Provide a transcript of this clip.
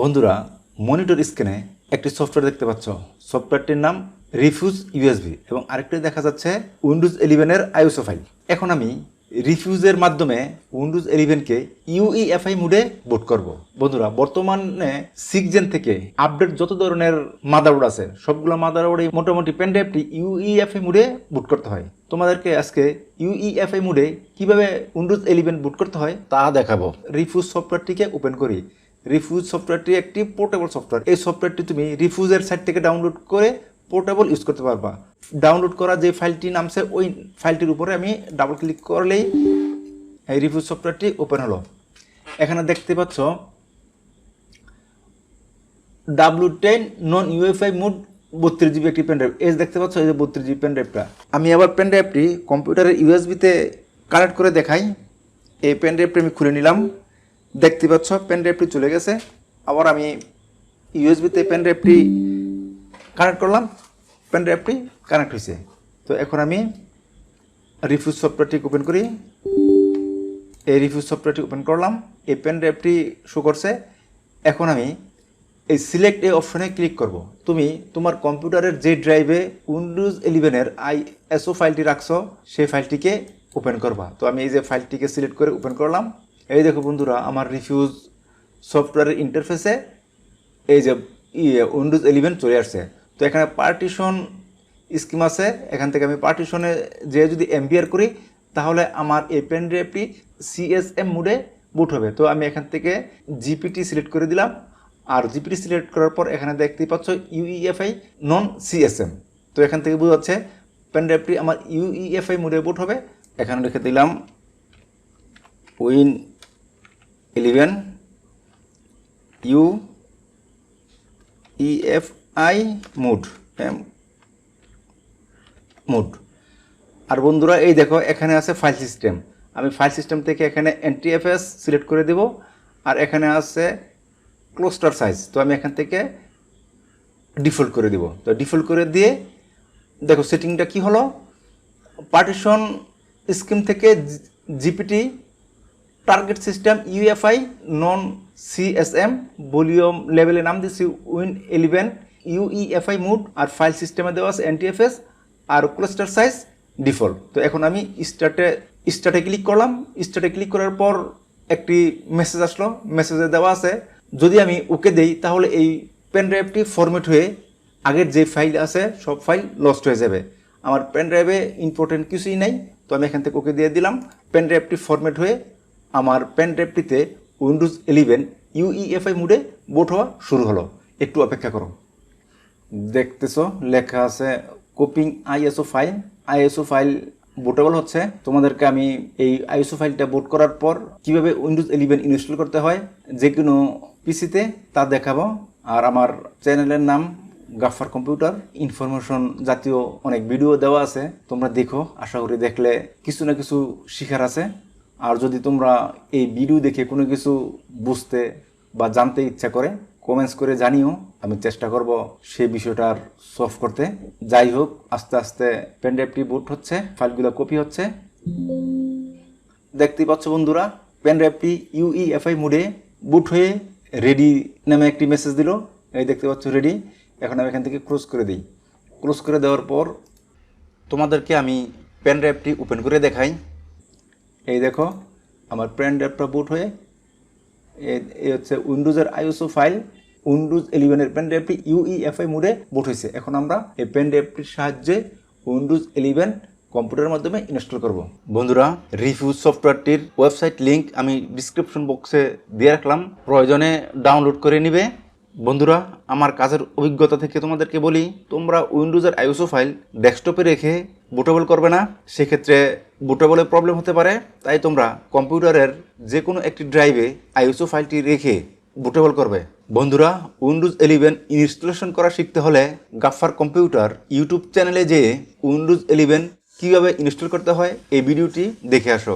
বন্ধুরা, মনিটর স্ক্রিনে একটি সফটওয়্যার দেখতে পাচ্ছ। সফটওয়্যারটির নাম রিফিউজ ইউএসবি এবং আরেকটি দেখা যাচ্ছে উইন্ডোজ ইলেভেনের আইওসো ফাইল এখন আমি রিফিউজের মাধ্যমে উইন্ডোজ ইলেভেনকে ইউইএফআই মুডে বুট করব। বন্ধুরা, বর্তমানে সিক্স জেন থেকে আপডেট যত ধরনের মাদারবোর্ড আছে, সবগুলো মাদারবোর্ডে মোটামুটি পেনড্রাইভটি ইউইএফআই মুডে বুট করতে হয়। তোমাদেরকে আজকে ইউইএফআই মুডে কীভাবে উইন্ডোজ ইলেভেন বুট করতে হয় তা দেখাবো। রিফিউজ সফটওয়্যারটিকে ওপেন করি। রিফিউজ সফটওয়্যারটি একটি পোর্টেবল সফটওয়্যার। এই সফটওয়্যারটি তুমি রিফিউজের সাইট থেকে ডাউনলোড করে পোর্টেবল ইউজ করতে পারবা। ডাউনলোড করা যে ফাইলটি নামছে ওই ফাইলটির উপরে আমি ডাবল ক্লিক করলেই এই রিফিউজ সফটওয়্যারটি ওপেন হলো। এখানে দেখতে পাচ্ছ W ten non UEFI mode বত্রিশ জিবি একটি পেন ড্রাইভ এজ দেখতে পাচ্ছ, এই যে বত্রিশ জিবি পেন ড্রাইভটা আমি আবার পেন ড্রাইভটি কম্পিউটারের ইউএসবিতে কানেক্ট করে দেখাই। এই পেন ড্রাইভটি আমি খুলে নিলাম। দেখতে পাচ্ছ পেন ড্রাইভটি চলে গেছে। আবার আমি ইউএসবিতে পেন ড্রাইভটি কানেক্ট করলাম। পেন ড্রাইভটি কানেক্ট হয়েছে তো এখন আমি রিফিউজ সফটওয়্যারটি ওপেন করি। এই রিফিউজ সফটওয়্যারটি ওপেন করলাম। এই পেন ড্রাইভটি শো করছে। এখন আমি এই সিলেক্ট এই অপশনে ক্লিক করব। তুমি তোমার কম্পিউটারের যে ড্রাইভে উইন্ডোজ ইলেভেনের আই এসও ফাইলটি রাখছো, সেই ফাইলটিকে ওপেন করবা। তো আমি এই যে ফাইলটিকে সিলেক্ট করে ওপেন করলাম। এই দেখো বন্ধুরা, আমার রিফিউজ সফটওয়্যারের ইন্টারফেসে এই যে ইয়ে উইন্ডোজ ইলেভেন চলে আসছে। তো এখানে পার্টিশন স্কিম আছে, এখান থেকে আমি পার্টিশনে যে যদি এমবিআর করি, তাহলে আমার এই পেন ড্রাইভটি সিএসএম মোডে বুট হবে। তো আমি এখান থেকে জিপিটি সিলেক্ট করে দিলাম, আর জিপিটি সিলেক্ট করার পর এখানে দেখতেই পাচ্ছ ইউইএফআই নন সিএসএম তো এখান থেকে বোঝা যাচ্ছে পেন ড্রাইভটি আমার ইউইএফআই মোডে বুট হবে। এখানে লিখে দিলাম win eleven, U EFI mode. Mode. আর বন্ধুরা, এই দেখো, এখানে আছে ফাইল সিস্টেম। আমি ফাইল সিস্টেম থেকে এখানে এনটিএফএস সিলেক্ট করে দেব, আর এখানে আছে ক্লোস্টার সাইজ। তো আমি এখান থেকে ডিফল্ট করে দিব। তো ডিফল্ট করে দিয়ে, দেখো, সেটিংটা কি হলো? পার্টিশন স্কিম থেকে GPT target system UEFI non CSM volume লেভেলের নাম দিচ্ছি উইন ইলেভেন ইউইএফআই মুড আর ফাইল সিস্টেমে দেওয়া আছে এনটিএফএস আর ক্লাস্টার সাইজ ডিফল্ট তো এখন আমি স্টার্টে স্টার্টে ক্লিক করলাম। স্টার্টে ক্লিক করার পর একটি মেসেজ আসলো। মেসেজে দেওয়া আছে, যদি আমি ওকে দেই, তাহলে এই পেন ড্রাইভটি ফরম্যাট হয়ে আগের যে ফাইল আছে, সব ফাইল লস্ট হয়ে যাবে। আমার পেন ড্রাইভে ইম্পর্টেন্ট কিছুই নাই, তো আমি এখান থেকে ওকে দিয়ে দিলাম। পেন ড্রাইভটি ফরম্যাট হয়ে আমার পেন ড্রাইভটিতে উইন্ডোজ ইলেভেন ইউইএফআই মুডে বোট হওয়া শুরু হলো। একটু অপেক্ষা করো। দেখতেছো, লেখা আছে copying ISO file ISO file bootable হচ্ছে। তোমাদেরকে আমি এই আইএসও ফাইলটা বুট করার পর কীভাবে উইন্ডোজ ইলেভেন ইনস্টল করতে হয় যে কোনো পিসিতে তা দেখাবো। আর আমার চ্যানেলের নাম গাফার কম্পিউটার ইনফরমেশন জাতীয় অনেক ভিডিও দেওয়া আছে। তোমরা দেখো, আশা করি দেখলে কিছু না কিছু শিখার আছে। আর যদি তোমরা এই ভিডিও দেখে কোনো কিছু বুঝতে বা জানতে ইচ্ছা করে কমেন্টস করে জানিও। আমি চেষ্টা করব সেই বিষয়টার সলভ করতে। যাই হোক, আস্তে আস্তে পেনড্রাইভটি বুট হচ্ছে ফাইলগুলো কপি হচ্ছে। দেখতেই পাচ্ছ বন্ধুরা পেনড্রাইভটি ইউইএফআই মুডে বুট হয়ে রেডি নামে একটি মেসেজ দিল। এই দেখতে পাচ্ছ রেডি এখন আমি এখান থেকে ক্লোজ করে দিই। ক্লোজ করে দেওয়ার পর তোমাদেরকে আমি পেনড্রাইভটি ওপেন করে দেখাই। এই দেখো, আমার পেন ড্রাইভটা বুট হয়ে এই হচ্ছে উইন্ডোজের আইওসো ফাইল, উইন্ডোজ ইলেভেনের পেন ড্রাইভটি ইউইএফআই মোডে বুট হয়েছে। এখন আমরা এই পেন ড্রাইভটির সাহায্যে উইন্ডোজ ইলেভেন কম্পিউটারের মাধ্যমে ইনস্টল করব। বন্ধুরা, রিফিউজ সফটওয়্যারটির ওয়েবসাইট লিঙ্ক আমি ডিসক্রিপশন বক্সে দিয়ে রাখলাম। প্রয়োজনে ডাউনলোড করে নিবে। বন্ধুরা, আমার কাজের অভিজ্ঞতা থেকে তোমাদেরকে বলি, তোমরা উইন্ডোজের আইওসো ফাইল ডেস্কটপে রেখে বুটেবল করবে না। সেক্ষেত্রে বুটেবলে প্রবলেম হতে পারে। তাই তোমরা কম্পিউটারের যে কোনো একটি ড্রাইভে আইওসো ফাইলটি রেখে বুটেবল করবে। বন্ধুরা উইন্ডোজ ইলেভেন ইনস্টলেশন করা শিখতে হলে গাফার কম্পিউটার ইউটিউব চ্যানেলে যেয়ে উইন্ডোজ ইলেভেন কীভাবে ইনস্টল করতে হয়, এই ভিডিওটি দেখে আসো।